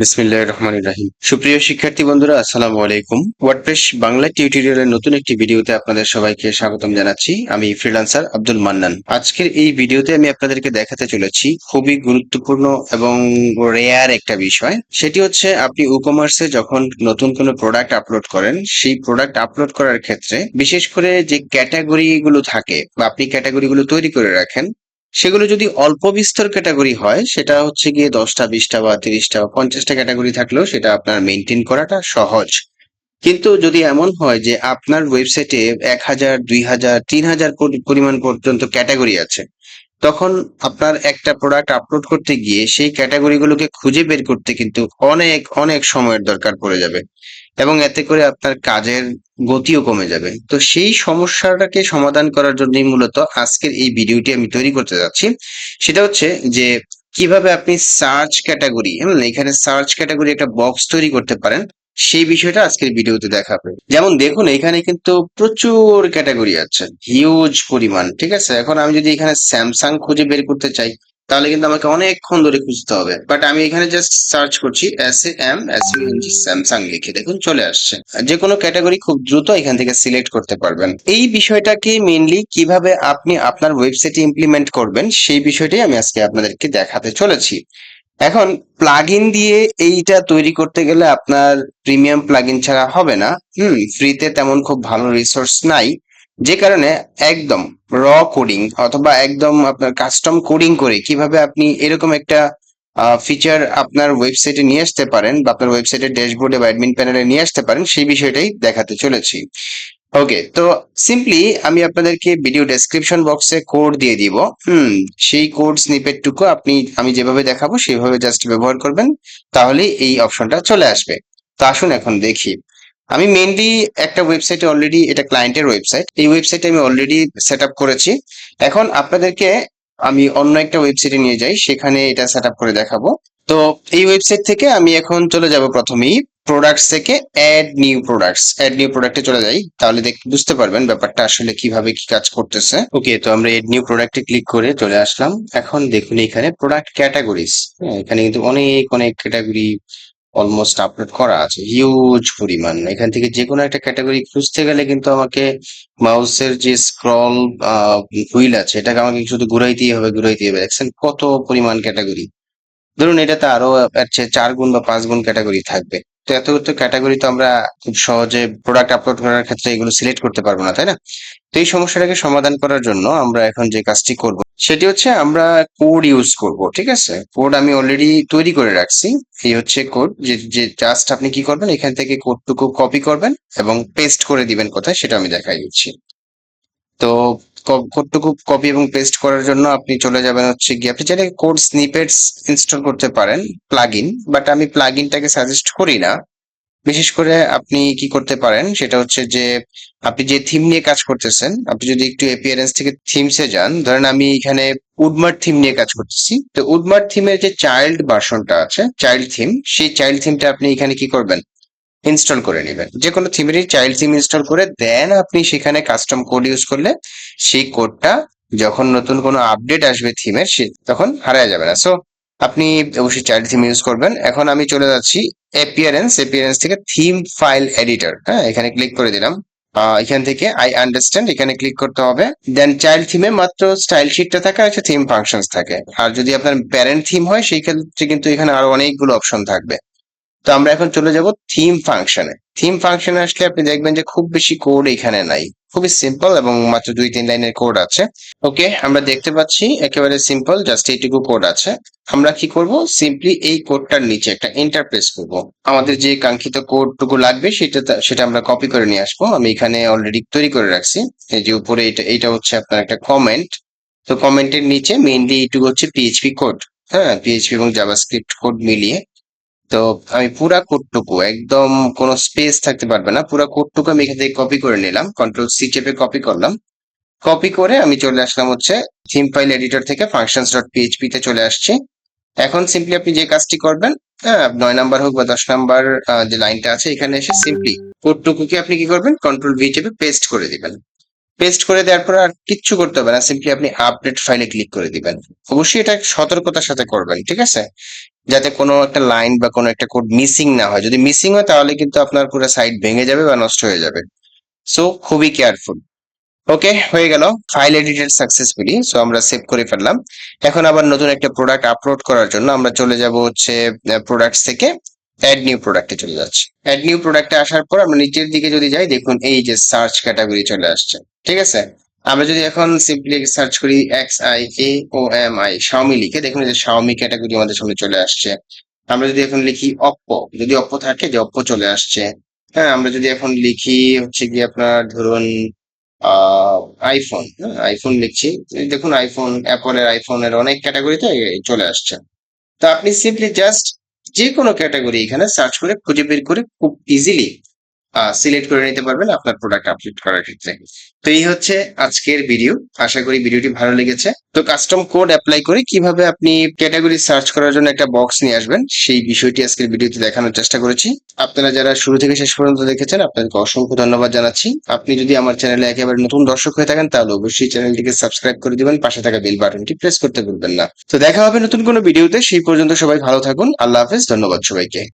বিসমিল্লাহির রহমানির রাহিম। সুপ্রিয় শিক্ষার্থী বন্ধুরা, আসসালামু আলাইকুম। ওয়ার্ডপ্রেস বাংলা টিউটোরিয়ালের নতুন একটি ভিডিওতে আপনাদের সবাইকে স্বাগতম জানাচ্ছি। আমি ফ্রিল্যান্সার আব্দুল মান্নান। আজকের এই ভিডিওতে আমি আপনাদেরকে দেখাতে চলেছি খুবই গুরুত্বপূর্ণ এবং রেয়ার একটা বিষয়। সেটি হচ্ছে, আপনি ই কমার্সে যখন নতুন কোনো প্রোডাক্ট আপলোড করেন, সেই প্রোডাক্ট আপলোড করার ক্ষেত্রে বিশেষ করে যে ক্যাটাগরি গুলো থাকে বা আপনি ক্যাটাগরি গুলো তৈরি করে রাখেন সেগুলো যদি অল্প বিস্তর ক্যাটাগরি হয়, সেটা হচ্ছে গিয়ে দশটা, বিশটা বা তিরিশটা বা পঞ্চাশটা ক্যাটাগরি থাকলেও সেটা আপনার মেনটেন করাটা সহজ। কিন্তু যদি এমন হয় যে আপনার ওয়েবসাইটে এক হাজার, দুই হাজার, তিন হাজার পরিমাণ পর্যন্ত ক্যাটাগরি আছে, তখন আপনার একটা প্রোডাক্ট আপলোড করতে গিয়ে সেই ক্যাটাগরিগুলোকে খুঁজে বের করতে কিন্তু অনেক অনেক সময়ের দরকার পড়ে যাবে। এবং এতে করে আপনার কাজের গতিও কমে যাবে। তো সেই সমস্যাটাকে সমাধান করার জন্যই মূলত আজকের এই ভিডিওটি আমি তৈরি করতে যাচ্ছি। সেটা হচ্ছে যে, কীভাবে আপনি সার্চ ক্যাটাগরি এখানে সার্চ ক্যাটাগরি একটা বক্স তৈরি করতে পারেন, সেই বিষয়টা আজকের ভিডিওতে দেখাবে যেমন দেখুন, এখানে কিন্তু প্রচুর ক্যাটাগরি আছে হিউজ পরিমাণ, ঠিক আছে? এখন আমি যদি এখানে স্যামসাং খুঁজে বের করতে চাই তাহলে কিন্তু আমাকে অনেকক্ষণ ধরে খুঁজতে হবে। বাট আমি এখানে জাস্ট সার্চ করছি S A M S U Samsung লিখে দেখুন, চলে আসছে। যে কোনো ক্যাটাগরি খুব দ্রুত এখান থেকে সিলেক্ট করতে পারবেন। এই বিষয়টাকে মেইনলি কীভাবে আপনি আপনার ওয়েবসাইটে ইমপ্লিমেন্ট করবেন, সেই বিষয়টাই আমি আজকে আপনাদেরকে দেখাতে চলেছি। এখন প্লাগইন দিয়ে এইটা তৈরি করতে গেলে আপনার প্রিমিয়াম প্লাগইন ছাড়া হবে না। হুম ফ্রিতে তেমন খুব ভালো রিসোর্স নাই। যে কারণে একদম র কোডিং অথবা একদম আপনার কাস্টম কোডিং করে কীভাবে আপনি এরকম একটা ফিচার আপনার ওয়েবসাইটে নিয়ে আসতে পারেন বা আপনার ওয়েবসাইটের ড্যাশবোর্ডে বা অ্যাডমিন প্যানেলে নিয়ে আসতে পারেন, সেই বিষয়টাই দেখাতে চলেছি। ওকে তো সিম্পলি আমি আপনাদেরকে ভিডিও ডেসক্রিপশন বক্সে কোড দিয়ে দিব। হুম, সেই কোড স্নিপেটটুকু আপনি, আমি যেভাবে দেখাবো সেভাবে জাস্ট ব্যবহার করবেন তাহলে এই অপশনটা চলে আসবে। তো আসুন এখন দেখি। আমি মেনলি একটা ওয়েবসাইটে অলরেডি এটা ক্লায়েন্টের ওয়েবসাইট এই ওয়েবসাইটে আমি অলরেডি সেট করেছি। এখন আপনাদেরকে আমি অন্য একটা ওয়েবসাইটে নিয়ে যাই, সেখানে এটা সেট করে দেখাবো। তো এই ওয়েবসাইট থেকে আমি এখন চলে যাব প্রথমেই প্রোডাক্টস থেকে add new products add new প্রোডাক্টে চলে যাই, তাহলে বুঝতে পারবেন ব্যাপারটা আসলে কীভাবে কি কাজ করতেছে। ওকে তো আমরা এড নিউ প্রোডাক্টে ক্লিক করে চলে আসলাম। এখন দেখুন এখানে প্রোডাক্ট ক্যাটাগরিজ এখানে কিন্তু অনেক অনেক ক্যাটাগরি অলমোস্ট আপলোড করা আছে। হিউজ পরিমাণ। এখান থেকে যে কোনো একটা ক্যাটাগরি খুঁজতে গেলে কিন্তু আমাকে মাউসের যে স্ক্রল হুইল আছে, এটাকে আমাকে শুধু ঘুরাই ঘুরাইতেই হবে ঘুরাইতেই হবে। দেখছেন কত পরিমাণ ক্যাটাগরি ধরুন এটাতে আরও চার গুণ বা পাঁচ গুণ ক্যাটাগরি থাকবে। তো এত তো ক্যাটাগরি তো আমরা খুব সহজে প্রোডাক্ট আপলোড করার ক্ষেত্রে এগুলো সিলেক্ট করতে পারব না, তাই না? তো এই সমস্যাটাকে সমাধান করার জন্য আমরা এখন যে কাজটি করব সেটি হচ্ছে আমরা কোড ইউজ করব, ঠিক আছে? কোড আমি অলরেডি তৈরি করে রাখছি। এই হচ্ছে কোড যে যে জাস্ট আপনি কি করবেন, এখান থেকে কোডটুকু কপি করবেন এবং পেস্ট করে দিবেন কোথায়, সেটা আমি দেখাই দিচ্ছি। তো কোডটুকু কপি এবং পেস্ট করার জন্য আপনি চলে যাবেন হচ্ছে গিয়ে, আপনি চাইলে কোড স্নিপেটস ইনস্টল করতে পারেন প্লাগইন বাট আমি প্লাগইনটাকে সাজেস্ট করি না। বিশেষ করে আপনি কি করতে পারেন, সেটা হচ্ছে যে আপনি যে থিম নিয়ে কাজ করতেছেন, আপনি যদি একটু এপিয়ারেন্স থেকে থিমসে যান, ধরেন আমি এখানে উডমার্ট থিম নিয়ে কাজ করতেছি, তো উডমার্ট থিমের যে চাইল্ড ভার্সনটা আছে চাইল্ড থিম সেই চাইল্ড থিমটা আপনি এখানে কি করবেন? ইনস্টল করে নেবেন। যে কোনো থিমেরই চাইল্ড থিম ইনস্টল করে দেন আপনি সেখানে কাস্টম কোড ইউজ করলে সেই কোডটা যখন নতুন কোনো আপডেট আসবে থিমের সে তখন হারায় যাবে না। সো আপনি অবশ্যই চাইল্ড থিম ইউজ করবেন। এখন আমি চলে যাচ্ছি অ্যাপিয়ারেন্স অ্যাপিয়ারেন্স থেকে থিম ফাইল এডিটর হ্যাঁ এখানে ক্লিক করে দিলাম। এখান থেকে আই আন্ডারস্ট্যান্ড এখানে ক্লিক করতে হবে। দেন চাইল্ড থিমে মাত্র স্টাইল শিটটা থাকে আর থিম ফাংশনস থাকে। আর যদি আপনার প্যারেন্ট থিম হয়, সেই ক্ষেত্রে কিন্তু এখানে আরও অনেকগুলো অপশন থাকবে। তো আমরা এখন চলে যাব থিম ফাংশনে থিম ফাংশনে আসলে আপনি দেখবেন যে খুব বেশি কোড এখানে নাই। খুবই সিম্পল এবং মাত্র দুই, তিন লাইনের কোড আছে। ওকে আমরা দেখতে পাচ্ছি একেবারে সিম্পল জাস্ট এইটুকু কোড আছে। আমরা কি করব? সিম্পলি এই কোডটার নিচে একটা ইন্টারপ্রেস করব। আমাদের যে কাঙ্ক্ষিত কোডটুকু লাগবে সেটা সেটা আমরা কপি করে নিয়ে আসব। আমি এখানে অলরেডি তৈরি করে রাখছি। এই যে উপরে এটা এটা হচ্ছে আপনার একটা কমেন্ট তো কমেন্টের নিচে মেইনলি এইটুকু হচ্ছে পিএইচপি কোড হ্যাঁ পিএইচপি এবং জাভাস্ক্রিপ্ট কোড মিলিয়ে তো আমি পুরা কোডটুকু, একদম কোনো স্পেস থাকতে পারবে না, পুরা কোডটুকু আমি এখান থেকে কপি করে নিলাম কন্ট্রোল সি চেপে কপি করলাম কপি করে আমি চলে আসলাম হচ্ছে থিম ফাইল এডিটর থেকে ফাংশনস ডট পিএইচপি তে চলে আসছি। এখন সিম্পলি আপনি যে কাজটি করবেন হ্যাঁ নয় নাম্বার হোক বা দশ নাম্বার যে লাইনটা আছে, এখানে এসে সিম্পলি কোডটুকুকে আপনি কি করবেন কন্ট্রোল ভি চেপে পেস্ট করে দিবেন। পেস্ট করে দেওয়ার পর আর কিচ্ছু করতে হবে না। সিম্পলি আপনি আপডেট ফাইলে ক্লিক করে দিবেন। অবশ্যই এটা সতর্কতার সাথে করবেন, ঠিক আছে? যাতে কোনো একটা লাইন বা কোনো একটা কোড মিসিং না হয়। যদি মিসিং হয় তাহলে কিন্তু আপনার পুরো সাইট ভেঙে যাবে বা নষ্ট হয়ে যাবে। সো খুবই কেয়ারফুল ওকে হয়ে গেল। ফাইল এডিটেড সাকসেসফুলি সো আমরা সেভ করে ফেললাম। এখন আবার নতুন একটা প্রোডাক্ট আপলোড করার জন্য আমরা চলে যাব হচ্ছে প্রোডাক্টস থেকে। অ্যাড নিউ প্রোডাক্টে চলে যাচ্ছি। অ্যাড নিউ প্রোডাক্টে আসার পর আমরা নিচের দিকে যদি যাই, দেখুন এই যে সার্চ ক্যাটাগরি চলে আসছে। ঠিক আছে? আমরা যদি এখন সিম্পলি সার্চ করি X I A O M I Xiaomi লিখে দেখুন যে শাওমি ক্যাটাগরি আমাদের সামনে চলে আসছে। আমরা যদি এখন লিখি অপ্পো যদি অপ্পো থাকে যে অপ্পো চলে আসছে। হ্যাঁ আমরা যদি এখন লিখি হচ্ছে কি আপনার ধরুন আইফোন আইফোন লিখছি। দেখুন আইফোন অ্যাপলের আইফোনের অনেক ক্যাটাগরিতে চলে আসছে। তো আপনি সিম্পলি জাস্ট যে কোনো ক্যাটাগরি এখানে সার্চ করে খুঁজে বের করে খুব ইজিলি সিলেক্ট করে নিতে পারবেন আপনার প্রোডাক্ট আপলোড করার ক্ষেত্রে। তো এই হচ্ছে আজকের ভিডিও আশা করি ভিডিওটি ভালো লেগেছে। তো কাস্টম কোড অ্যাপ্লাই করে কীভাবে আপনি ক্যাটাগরি সার্চ করার জন্য একটা বক্স নিয়ে আসবেন, সেই বিষয়টি আজকের ভিডিওতে দেখানোর চেষ্টা করেছি। আপনারা যারা শুরু থেকে শেষ পর্যন্ত দেখেছেন, আপনাদেরকে অসংখ্য ধন্যবাদ জানাচ্ছি। আপনি যদি আমার চ্যানেলে একেবারে নতুন দর্শক হয়ে থাকেন, তাহলে অবশ্যই চ্যানেলটিকে সাবস্ক্রাইব করে দিবেন, পাশে থাকা বেল বাটনটি প্রেস করতে ভুলবেন না। তো দেখা হবে নতুন কোনো ভিডিওতে সেই পর্যন্ত সবাই ভালো থাকুন। আল্লাহ হাফেজ। ধন্যবাদ সবাইকে।